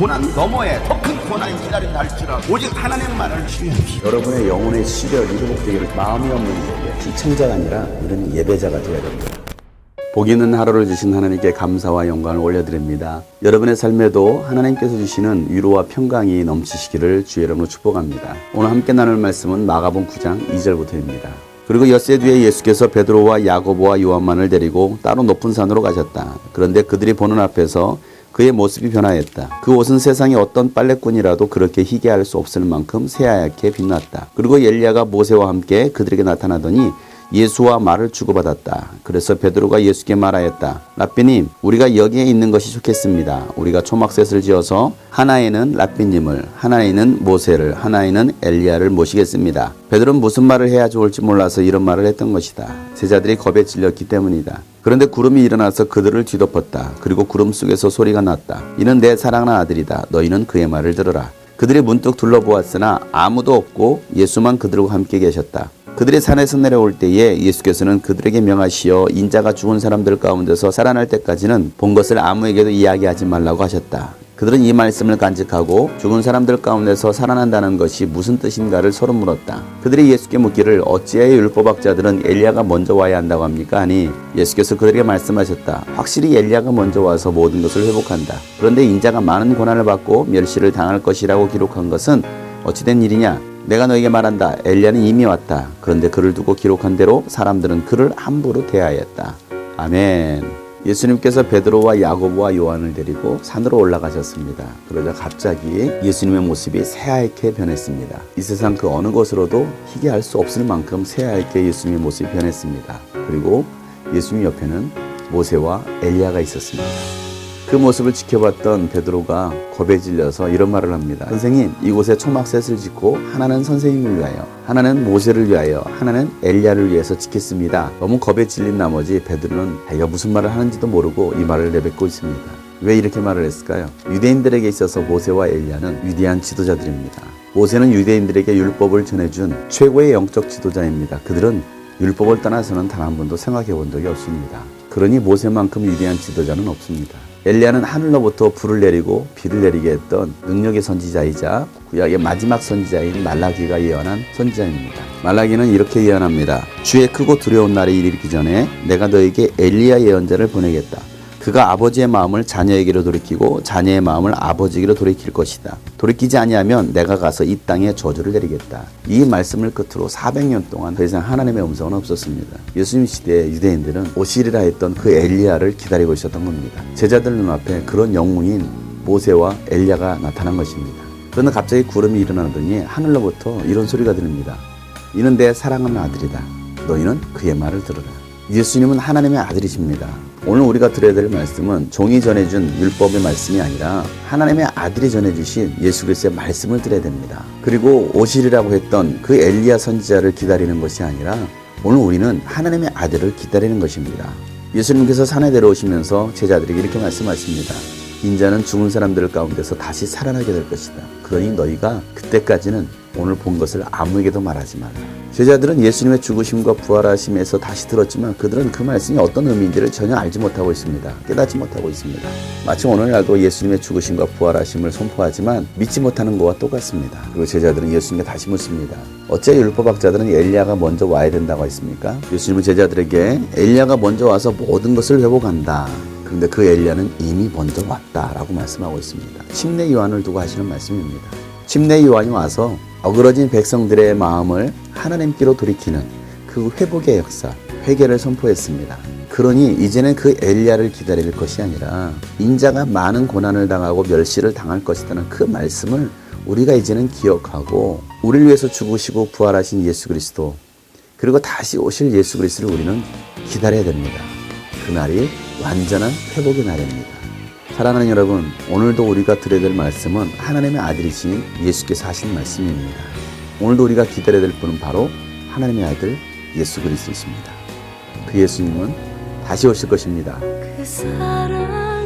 고난 너머에 더 큰 고난이 기다린다 할지라도 오직 하나님만을 신뢰합시다. 여러분의 영혼의 시력이 회복되기를 마음이 없는 자에게 시청자가 아니라 이런 예배자가 되어야 됩니다. 복 있는 하루를 주신 하나님께 감사와 영광을 올려드립니다. 여러분의 삶에도 하나님께서 주시는 위로와 평강이 넘치시기를 주의 이름으로 축복합니다. 오늘 함께 나눌 말씀은 마가복 9장 2절부터입니다. 그리고 엿새 뒤에 예수께서 베드로와 야고보와 요한만을 데리고 따로 높은 산으로 가셨다. 그런데 그들이 보는 앞에서 그의 모습이 변화했다. 그 옷은 세상의 어떤 빨래꾼이라도 그렇게 희게 할 수 없을 만큼 새하얗게 빛났다. 그리고 엘리야가 모세와 함께 그들에게 나타나더니 예수와 말을 주고받았다. 그래서 베드로가 예수께 말하였다. 라삐님, 우리가 여기에 있는 것이 좋겠습니다. 우리가 초막셋을 지어서 하나에는 라삐님을, 하나에는 모세를, 하나에는 엘리야를 모시겠습니다. 베드로는 무슨 말을 해야 좋을지 몰라서 이런 말을 했던 것이다. 제자들이 겁에 질렸기 때문이다. 그런데 구름이 일어나서 그들을 뒤덮었다. 그리고 구름 속에서 소리가 났다. 이는 내 사랑하는 아들이다. 너희는 그의 말을 들으라. 그들이 문득 둘러보았으나 아무도 없고 예수만 그들과 함께 계셨다. 그들이 산에서 내려올 때에 예수께서는 그들에게 명하시어 인자가 죽은 사람들 가운데서 살아날 때까지는 본 것을 아무에게도 이야기하지 말라고 하셨다. 그들은 이 말씀을 간직하고 죽은 사람들 가운데서 살아난다는 것이 무슨 뜻인가를 서로 물었다. 그들이 예수께 묻기를 어찌하여 율법학자들은 엘리야가 먼저 와야 한다고 합니까? 하니 예수께서 그들에게 말씀하셨다. 확실히 엘리야가 먼저 와서 모든 것을 회복한다. 그런데 인자가 많은 고난을 받고 멸시를 당할 것이라고 기록한 것은 어찌된 일이냐? 내가 너에게 말한다. 엘리야는 이미 왔다. 그런데 그를 두고 기록한 대로 사람들은 그를 함부로 대하였다. 아멘. 예수님께서 베드로와 야고보와 요한을 데리고 산으로 올라가셨습니다. 그러자 갑자기 예수님의 모습이 새하얗게 변했습니다. 이 세상 그 어느 것으로도 희게 할수 없을 만큼 새하얗게 예수님의 모습이 변했습니다. 그리고 예수님 옆에는 모세와 엘리야가 있었습니다. 그 모습을 지켜봤던 베드로가 겁에 질려서 이런 말을 합니다. 선생님, 이곳에 초막셋을 짓고 하나는 선생님을 위하여, 하나는 모세를 위하여, 하나는 엘리야를 위해서 짓겠습니다. 너무 겁에 질린 나머지 베드로는 자기가 무슨 말을 하는지도 모르고 이 말을 내뱉고 있습니다. 왜 이렇게 말을 했을까요? 유대인들에게 있어서 모세와 엘리야는 위대한 지도자들입니다. 모세는 유대인들에게 율법을 전해준 최고의 영적 지도자입니다. 그들은 율법을 떠나서는 단 한 번도 생각해 본 적이 없습니다. 그러니 모세만큼 위대한 지도자는 없습니다. 엘리야는 하늘로부터 불을 내리고 비를 내리게 했던 능력의 선지자이자 구약의 마지막 선지자인 말라기가 예언한 선지자입니다. 말라기는 이렇게 예언합니다. 주의 크고 두려운 날이 이르기 전에 내가 너에게 엘리야 예언자를 보내겠다. 그가 아버지의 마음을 자녀에게로 돌이키고 자녀의 마음을 아버지에게로 돌이킬 것이다. 돌이키지 아니하면 내가 가서 이 땅에 저주를 내리겠다. 이 말씀을 끝으로 400년 동안 더 이상 하나님의 음성은 없었습니다. 예수님 시대에 유대인들은 오시리라 했던 그 엘리야를 기다리고 있었던 겁니다. 제자들 눈앞에 그런 영웅인 모세와 엘리야가 나타난 것입니다. 그러나 갑자기 구름이 일어나더니 하늘로부터 이런 소리가 들립니다. 이는 내 사랑하는 아들이다. 너희는 그의 말을 들으라. 예수님은 하나님의 아들이십니다. 오늘 우리가 들어야 될 말씀은 종이 전해준 율법의 말씀이 아니라 하나님의 아들이 전해주신 예수 그리스도의 말씀을 들어야 됩니다. 그리고 오시리라고 했던 그 엘리야 선지자를 기다리는 것이 아니라 오늘 우리는 하나님의 아들을 기다리는 것입니다. 예수님께서 산에 내려오시면서 제자들에게 이렇게 말씀하십니다. 인자는 죽은 사람들 가운데서 다시 살아나게 될 것이다. 그러니 너희가 그때까지는 오늘 본 것을 아무에게도 말하지 마라. 제자들은 예수님의 죽으심과 부활하심에서 다시 들었지만 그들은 그 말씀이 어떤 의미인지를 전혀 알지 못하고 있습니다. 깨닫지 못하고 있습니다. 마치 오늘날도 예수님의 죽으심과 부활하심을 선포하지만 믿지 못하는 것과 똑같습니다. 그리고 제자들은 예수님께 다시 묻습니다. 어째 율법학자들은 엘리야가 먼저 와야 된다고 했습니까? 예수님은 제자들에게 엘리야가 먼저 와서 모든 것을 회복한다. 그런데 그 엘리야는 이미 먼저 왔다라고 말씀하고 있습니다. 침례 요한을 두고 하시는 말씀입니다. 침례 요한이 와서 어그러진 백성들의 마음을 하나님께로 돌이키는 그 회복의 역사, 회개를 선포했습니다. 그러니 이제는 그 엘리야를 기다릴 것이 아니라 인자가 많은 고난을 당하고 멸시를 당할 것이라는 그 말씀을 우리가 이제는 기억하고 우리를 위해서 죽으시고 부활하신 예수 그리스도 그리고 다시 오실 예수 그리스도를 우리는 기다려야 됩니다. 그 날이 완전한 회복의 날입니다. 사랑하는 여러분, 오늘도 우리가 들어야 될 말씀은 하나님의 아들이신 예수께서 하신 말씀입니다. 오늘도 우리가 기다려야 될 분은 바로 하나님의 아들 예수 그리스도이십니다. 그 예수님은 다시 오실 것입니다. 그